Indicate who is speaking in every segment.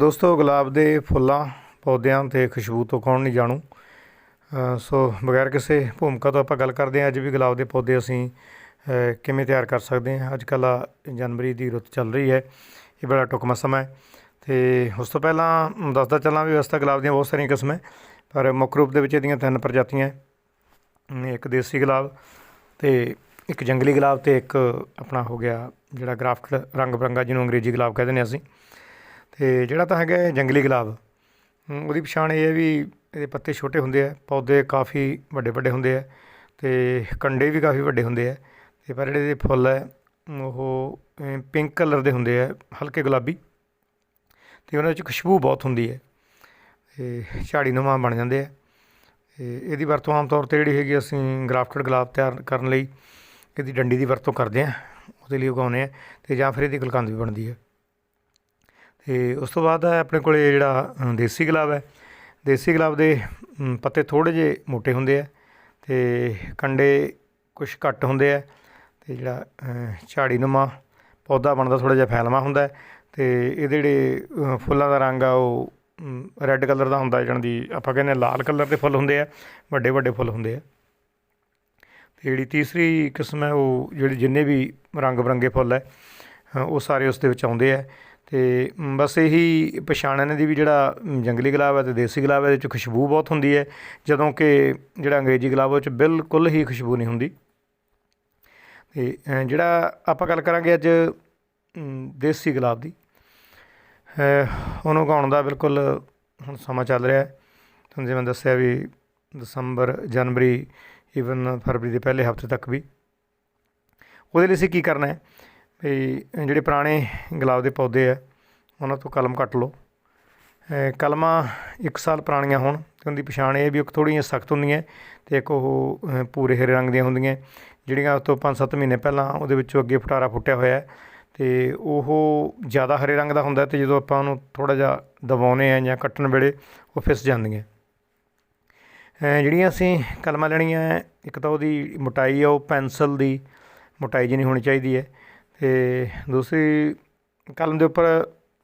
Speaker 1: ਦੋਸਤੋ, ਗੁਲਾਬ ਦੇ ਫੁੱਲਾਂ, ਪੌਦਿਆਂ ਤੇ ਖੁਸ਼ਬੂ ਤੋਂ ਕੌਣ ਨਹੀਂ ਜਾਣੂ। ਸੋ, ਬਗੈਰ ਕਿਸੇ ਭੂਮਿਕਾ ਤੋਂ ਆਪਾਂ ਗੱਲ ਕਰਦੇ ਹਾਂ। ਅੱਜ ਵੀ ਗੁਲਾਬ ਦੇ ਪੌਦੇ ਅਸੀਂ ਕਿਵੇਂ ਤਿਆਰ ਕਰ ਸਕਦੇ ਹਾਂ? ਅੱਜ ਕੱਲ੍ਹ ਜਨਵਰੀ ਦੀ ਰੁੱਤ ਚੱਲ ਰਹੀ ਹੈ। ਇਹ ਬੜਾ ਟੁਕਮਾ ਸਮਾਂ ਹੈ। ਤੇ ਉਸ ਤੋਂ ਪਹਿਲਾਂ ਦੱਸਦਾ ਚੱਲਾਂ ਵੀ ਵਸਤਾ ਗੁਲਾਬ ਦੀਆਂ ਬਹੁਤ ਸਾਰੀਆਂ ਕਿਸਮਾਂ ਪਰ ਮੁੱਖ ਰੂਪ ਦੇ ਵਿੱਚ ਇਹਦੀਆਂ ਤਿੰਨ ਪ੍ਰਜਾਤੀਆਂ ਹੈ। ਇੱਕ ਦੇਸੀ ਗੁਲਾਬ ਤੇ ਇੱਕ ਜੰਗਲੀ ਗੁਲਾਬ ਤੇ ਇੱਕ ਆਪਣਾ ਹੋ ਗਿਆ ਜਿਹੜਾ ਗ੍ਰਾਫਟ ਰੰਗ ਬਰੰਗਾ ਜਿਹਨੂੰ ਅੰਗਰੇਜ਼ੀ ਗੁਲਾਬ ਕਹਿੰਦੇ ਨੇ ਅਸੀਂ। ਤੇ ਜਿਹੜਾ ਤਾਂ ਹੈਗਾ ਜੰਗਲੀ ਗੁਲਾਬ ਉਹਦੀ ਪਛਾਣ ਇਹ ਹੈ ਵੀ ਇਹਦੇ ਪੱਤੇ ਛੋਟੇ ਹੁੰਦੇ ਆ, ਪੌਦੇ ਕਾਫੀ ਵੱਡੇ ਵੱਡੇ ਹੁੰਦੇ ਆ ਤੇ ਕੰਡੇ ਵੀ ਕਾਫੀ ਵੱਡੇ ਹੁੰਦੇ ਆ ਤੇ ਪਰ ਜਿਹੜੇ ਇਹਦੇ ਫੁੱਲ ਹੈ ਉਹ ਪਿੰਕ ਕਲਰ ਦੇ ਹੁੰਦੇ ਆ, ਹਲਕੇ ਗੁਲਾਬੀ ਤੇ ਉਹਨਾਂ ਵਿੱਚ ਖੁਸ਼ਬੂ ਬਹੁਤ ਹੁੰਦੀ ਹੈ ਤੇ ਝਾੜੀ ਨੁਮਾ ਬਣ ਜਾਂਦੇ ਆ ਤੇ ਇਹਦੀ ਵਰਤੋਂ ਆਮ ਤੌਰ ਤੇ ਜਿਹੜੀ ਹੈਗੀ ਅਸੀਂ ਗ੍ਰਾਫਟਡ ਗੁਲਾਬ ਤਿਆਰ ਕਰਨ ਲਈ ਇਹਦੀ ਡੰਡੀ ਦੀ ਵਰਤੋਂ ਕਰਦੇ ਆ, ਉਹਦੇ ਲਈ ਉਗਾਉਂਦੇ ਆ ਤੇ ਜਾਂ ਫਿਰ ਇਹਦੀ ਗੁਲਕੰਦ ਵੀ ਬਣਦੀ ਹੈ ਤੇ ਉਸ ਤੋਂ ਬਾਅਦ ਹੈ ਆਪਣੇ ਕੋਲੇ ਜਿਹੜਾ ਦੇਸੀ ਗੁਲਾਬ ਹੈ। ਦੇਸੀ ਗੁਲਾਬ ਦੇ ਪੱਤੇ ਥੋੜੇ ਜਿਹੇ ਮੋਟੇ ਹੁੰਦੇ ਆ ਤੇ ਕੰਡੇ ਕੁਝ ਘੱਟ ਹੁੰਦੇ ਆ ਤੇ ਜਿਹੜਾ ਝਾੜੀ ਨੁਮਾ ਪੌਦਾ ਬਣਦਾ ਥੋੜਾ ਜਿਹਾ ਫੈਲਵਾ ਹੁੰਦਾ ਹੈ ਤੇ ਇਹਦੇ ਜਿਹੜੇ ਫੁੱਲਾਂ ਦਾ ਰੰਗ ਆ ਉਹ ਰੈੱਡ ਕਲਰ ਦਾ ਹੁੰਦਾ ਜਾਣੀ ਦੀ ਆਪਾਂ ਕਹਿੰਦੇ ਹਾਂ ਲਾਲ ਕਲਰ ਦੇ ਫੁੱਲ ਹੁੰਦੇ ਆ, ਵੱਡੇ ਵੱਡੇ ਫੁੱਲ ਹੁੰਦੇ ਆ। ਤੇ ਜਿਹੜੀ ਤੀਸਰੀ ਕਿਸਮ ਹੈ ਉਹ, ਜਿਹੜੇ ਜਿੰਨੇ ਵੀ ਰੰਗ ਬਰੰਗੇ ਫੁੱਲ ਹੈ ਉਹ ਸਾਰੇ ਉਸ ਦੇ ਵਿੱਚ ਆਉਂਦੇ ਆ। ਅਤੇ ਬਸ ਇਹੀ ਪਛਾਣ ਇਹਨਾਂ ਦੀ ਵੀ ਜਿਹੜਾ ਜੰਗਲੀ ਗੁਲਾਬ ਹੈ ਅਤੇ ਦੇਸੀ ਗੁਲਾਬ ਹੈ, ਇਹਦੇ 'ਚ ਖੁਸ਼ਬੂ ਬਹੁਤ ਹੁੰਦੀ ਹੈ, ਜਦੋਂ ਕਿ ਜਿਹੜਾ ਅੰਗਰੇਜ਼ੀ ਗੁਲਾਬ ਉਹ 'ਚ ਬਿਲਕੁਲ ਹੀ ਖੁਸ਼ਬੂ ਨਹੀਂ ਹੁੰਦੀ। ਤੇ ਜਿਹੜਾ ਆਪਾਂ ਗੱਲ ਕਰਾਂਗੇ ਅੱਜ ਦੇਸੀ ਗੁਲਾਬ ਦੀ ਉਹਨੂੰ ਉਗਾਉਣ ਦਾ ਬਿਲਕੁਲ ਹੁਣ ਸਮਾਂ ਚੱਲ ਰਿਹਾ ਹੈ। ਤੁਹਾਨੂੰ ਜਿਵੇਂ ਦੱਸਿਆ ਵੀ ਦਸੰਬਰ, ਜਨਵਰੀ ਈਵਨ ਫਰਵਰੀ ਦੇ ਪਹਿਲੇ ਹਫ਼ਤੇ ਤੱਕ ਵੀ। ਉਹਦੇ ਲਈ ਅਸੀਂ ਕੀ ਕਰਨਾ ਹੈ? ਵੀ ਜਿਹੜੇ ਪੁਰਾਣੇ ਗੁਲਾਬ ਦੇ ਪੌਦੇ ਆ ਉਹਨਾਂ ਤੋਂ ਕਲਮ ਕੱਟ ਲਓ। ਕਲਮਾਂ ਇੱਕ ਸਾਲ ਪੁਰਾਣੀਆਂ ਹੋਣ ਤੇ ਉਹਦੀ ਪਛਾਣ ਇਹ ਵੀ ਇੱਕ ਥੋੜ੍ਹੀਆਂ ਸਖਤ ਹੁੰਦੀਆਂ ਤੇ ਇੱਕ ਉਹ ਅ, ਪੂਰੇ ਹਰੇ ਰੰਗ ਦੀਆਂ ਹੁੰਦੀਆਂ। ਜਿਹੜੀਆਂ ਉਸ ਤੋਂ 5-7 ਮਹੀਨੇ ਪਹਿਲਾਂ ਉਹਦੇ ਵਿੱਚੋਂ ਅੱਗੇ ਫਟਾਰਾ ਫੁੱਟਿਆ ਹੋਇਆ ਹੈ ਤੇ ਉਹ ਜ਼ਿਆਦਾ ਹਰੇ ਰੰਗ ਦਾ ਹੁੰਦਾ ਤੇ ਜਦੋਂ ਆਪਾਂ ਉਹਨੂੰ ਥੋੜਾ ਜਿਹਾ ਦਬਾਉਨੇ ਆ ਜਾਂ ਕੱਟਣ ਵੇਲੇ ਉਹ ਫਿਸ ਜਾਂਦੀਆਂ। ਜਿਹੜੀਆਂ ਅਸੀਂ ਕਲਮਾਂ ਲੈਣੀਆਂ ਹੈ, ਇੱਕ ਤਾਂ ਉਹਦੀ ਮੋਟਾਈ ਆ ਉਹ ਪੈਨਸਲ ਦੀ ਮੋਟਾਈ ਜਿਹੀ ਨਹੀਂ ਹੋਣੀ ਚਾਹੀਦੀ ਹੈ। ਅਤੇ ਦੂਸਰੀ ਕਲਮ ਦੇ ਉੱਪਰ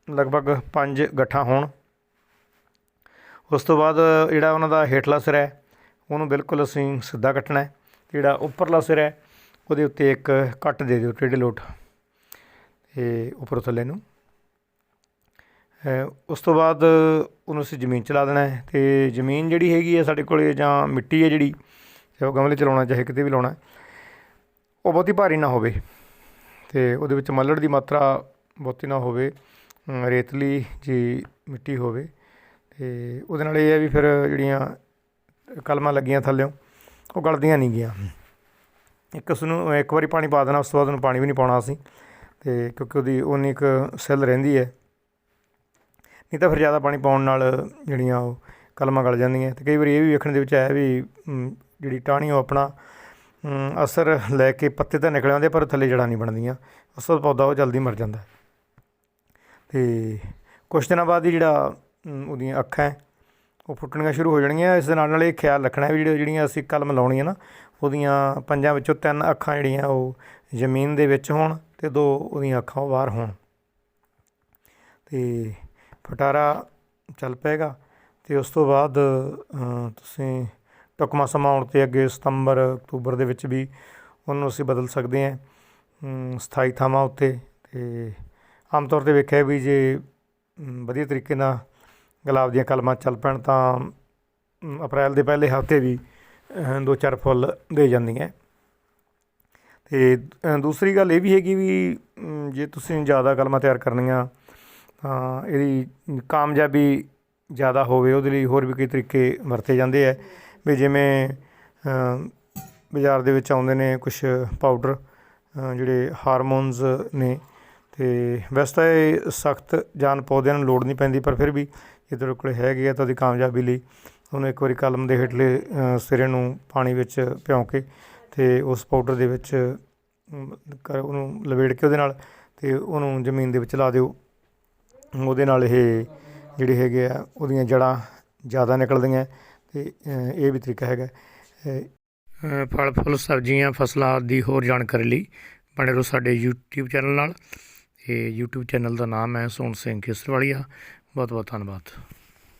Speaker 1: ਲਗਭਗ ਪੰਜ ਗੱਠਾਂ ਹੋਣ। ਉਸ ਤੋਂ ਬਾਅਦ ਜਿਹੜਾ ਉਹਨਾਂ ਦਾ ਹੇਠਲਾ ਸਿਰ ਹੈ, ਉਹਨੂੰ ਬਿਲਕੁਲ ਅਸੀਂ ਸਿੱਧਾ ਕੱਟਣਾ ਹੈ। ਜਿਹੜਾ ਉੱਪਰਲਾ ਸਿਰ ਹੈ, ਉਹਦੇ ਉੱਤੇ ਇੱਕ ਕੱਟ ਦੇ ਦਿਓ, ਟੇਢੇ ਲੋਟ, ਤੇ ਉੱਪਰੋਂ ਥੱਲੇ ਨੂੰ। ਉਸ ਤੋਂ ਬਾਅਦ ਉਹਨੂੰ ਅਸੀਂ ਜ਼ਮੀਨ 'ਚ ਲਾ ਦੇਣਾ ਹੈ ਤੇ ਜ਼ਮੀਨ ਜਿਹੜੀ ਹੈਗੀ ਹੈ ਸਾਡੇ ਕੋਲੇ ਜਾਂ ਮਿੱਟੀ ਹੈ ਜਿਹੜੀ, ਚਾਹੇ ਉਹ ਗਮਲੇ 'ਚ ਲਾਉਣਾ, ਚਾਹੇ ਕਿਤੇ ਵੀ ਲਾਉਣਾ, ਉਹ ਬਹੁਤੀ ਭਾਰੀ ਨਾ ਹੋਵੇ। ਤੇ ਉਹਦੇ ਵਿੱਚ ਮੱਲੜ ਦੀ ਮਾਤਰਾ ਬਹੁਤੀ ਨਾ ਹੋਵੇ ਰੇਤਲੀ ਜੀ ਮਿੱਟੀ ਹੋਵੇ। ਤੇ ਉਹਦੇ ਨਾਲ ਇਹ ਹੈ ਵੀ ਫਿਰ ਜਿਹੜੀਆਂ ਕਲਮਾਂ ਲੱਗੀਆਂ ਥੱਲਿਓਂ, ਉਹ ਗਲਦੀਆਂ ਨਹੀਂ ਗੀਆਂ ਇੱਕ ਉਸ ਨੂੰ ਇੱਕ ਵਾਰੀ ਪਾਣੀ ਪਾ ਦੇਣਾ, ਉਸ ਤੋਂ ਬਾਅਦ ਉਹਨੂੰ ਪਾਣੀ ਵੀ ਨਹੀਂ ਪਾਉਣਾ ਅਸੀਂ। ਤੇ ਕਿਉਂਕਿ ਉਹਦੀ ਉਨੀ ਇੱਕ ਸੈੱਲ ਰਹਿੰਦੀ ਹੈ। ਨਹੀਂ ਤਾਂ ਫਿਰ ਜ਼ਿਆਦਾ ਪਾਣੀ ਪਾਉਣ ਨਾਲ ਜਿਹੜੀਆਂ ਉਹ ਕਲਮਾਂ ਗਲ ਜਾਂਦੀਆਂ। ਤੇ ਕਈ ਵਾਰੀ ਇਹ ਵੀ ਵੇਖਣ ਦੇ ਵਿੱਚ ਆਇਆ ਵੀ ਜਿਹੜੀ ਟਾਹਣੀ ਉਹ ਆਪਣਾ ਅਸਰ ਲੈ ਕੇ ਪੱਤੇ ਤਾਂ ਨਿਕਲ ਆਉਂਦੇ ਪਰ ਥੱਲੇ ਜੜ੍ਹਾਂ ਨਹੀਂ ਬਣਦੀਆਂ। ਉਸ ਤੋਂ ਪੌਦਾ ਉਹ ਜਲਦੀ ਮਰ ਜਾਂਦਾ। ਹੈ। ਤੇ ਕੁਛ ਦਿਨਾਂ ਬਾਅਦ ਹੀ ਜਿਹੜਾ ਉਹਦੀਆਂ ਅੱਖਾਂ ਹੈ, ਉਹ ਫੁੱਟਣੀਆਂ ਸ਼ੁਰੂ ਹੋ ਜਾਣਗੀਆਂ। ਇਸ ਦੇ ਨਾਲ ਨਾਲ ਇਹ ਖਿਆਲ ਰੱਖਣਾ ਵੀ ਜਿਹੜੇ ਜਿਹੜੀਆਂ ਅਸੀਂ ਕਲਮ ਲਾਉਣੀਆਂ ਨਾ ਉਹਦੀਆਂ ਪੰਜਾਂ ਵਿੱਚੋਂ ਤਿੰਨ ਅੱਖਾਂ ਜਿਹੜੀਆਂ ਉਹ ਜ਼ਮੀਨ ਦੇ ਵਿੱਚ ਹੋਣ ਤੇ ਦੋ ਉਹਦੀਆਂ ਅੱਖਾਂ ਉਹ ਬਾਹਰ ਹੋਣ। ਤੇ ਫਟਾਰਾ ਚੱਲ ਪਏਗਾ ਤੇ ਉਸ ਤੋਂ ਬਾਅਦ ਤੁਸੀਂ ਟੁਕਮਾ ਸਮਾਂ ਆਉਣ ਤੇ ਅੱਗੇ ਸਤੰਬਰ, ਅਕਤੂਬਰ ਦੇ ਵਿੱਚ ਵੀ ਉਹਨੂੰ ਅਸੀਂ ਬਦਲ ਸਕਦੇ ਹਾਂ ਸਥਾਈ ਥਾਵਾਂ ਉੱਤੇ ਤੇ ਆਮ ਤੌਰ ਤੇ ਵੇਖਿਆ ਵੀ ਜੇ ਵਧੀਆ ਤਰੀਕੇ ਨਾਲ ਗੁਲਾਬ ਦੀਆਂ ਕਲਮਾਂ ਚੱਲ ਪੈਣ ਤਾਂ ਅਪ੍ਰੈਲ ਦੇ ਪਹਿਲੇ ਹਫ਼ਤੇ ਵੀ ਦੋ ਚਾਰ ਫੁੱਲ ਦੇ ਜਾਂਦੀਆਂ। ਤੇ ਦੂਸਰੀ ਗੱਲ ਇਹ ਵੀ ਹੈਗੀ ਵੀ ਜੇ ਤੁਸੀਂ ਜ਼ਿਆਦਾ ਕਲਮਾਂ ਤਿਆਰ ਕਰਨੀਆਂ, ਤਾਂ ਇਹਦੀ ਕਾਮਯਾਬੀ ਜ਼ਿਆਦਾ ਹੋਵੇ, ਉਹਦੇ ਲਈ ਹੋਰ ਵੀ ਕਈ ਤਰੀਕੇ ਵਰਤੇ ਜਾਂਦੇ ਆ। ਵੀ ਜਿਵੇਂ ਬਾਜ਼ਾਰ ਦੇ ਵਿੱਚ ਆਉਂਦੇ ਨੇ ਕੁਝ ਪਾਊਡਰ ਜਿਹੜੇ ਹਾਰਮੋਨਸ ਨੇ ਤੇ ਵੈਸੇ ਤਾਂ ਇਹ ਸਖਤ ਜਾਨ ਪੌਦਿਆਂ ਨੂੰ ਲੋੜ ਨਹੀਂ ਪੈਂਦੀ, ਪਰ ਫਿਰ ਵੀ ਜੇ ਤੁਹਾਡੇ ਕੋਲ ਹੈਗੇ ਆ ਤਾਂ ਉਹਦੀ ਕਾਮਯਾਬੀ ਲਈ। ਉਹਨੂੰ ਇੱਕ ਵਾਰੀ ਕਲਮ ਦੇ ਹੇਠਲੇ ਸਿਰੇ ਨੂੰ ਪਾਣੀ ਵਿੱਚ ਭਿਉਂ ਕੇ ਤੇ ਉਸ ਪਾਊਡਰ ਦੇ ਵਿੱਚ ਕਰ ਉਹਨੂੰ ਲਵੇੜ ਕੇ ਉਹਦੇ ਨਾਲ ਤੇ ਉਹਨੂੰ ਜ਼ਮੀਨ ਦੇ ਵਿੱਚ ਲਾ ਦਿਓ। ਉਹਦੇ ਨਾਲ ਇਹ ਜਿਹੜੇ ਹੈਗੇ ਆ, ਉਹਦੀਆਂ ਜੜਾਂ ਜ਼ਿਆਦਾ ਨਿਕਲਦੀਆਂ। ਤੇ ਇਹ ਵੀ ਤਰੀਕਾ ਹੈਗਾ। ਫਲ, ਫੁੱਲ, ਸਬਜ਼ੀਆਂ, ਫਸਲਾਂ ਆਦਿ ਦੀ ਹੋਰ ਜਾਣਕਾਰੀ ਲਈ ਬਣੇ ਰਹੋ ਸਾਡੇ YouTube ਚੈਨਲ ਨਾਲ। ਇਹ YouTube ਚੈਨਲ ਦਾ ਨਾਮ ਹੈ ਸੋਹਣ ਸਿੰਘ ਕੇਸਰਵਾਲੀਆ। ਬਹੁਤ ਬਹੁਤ ਧੰਨਵਾਦ।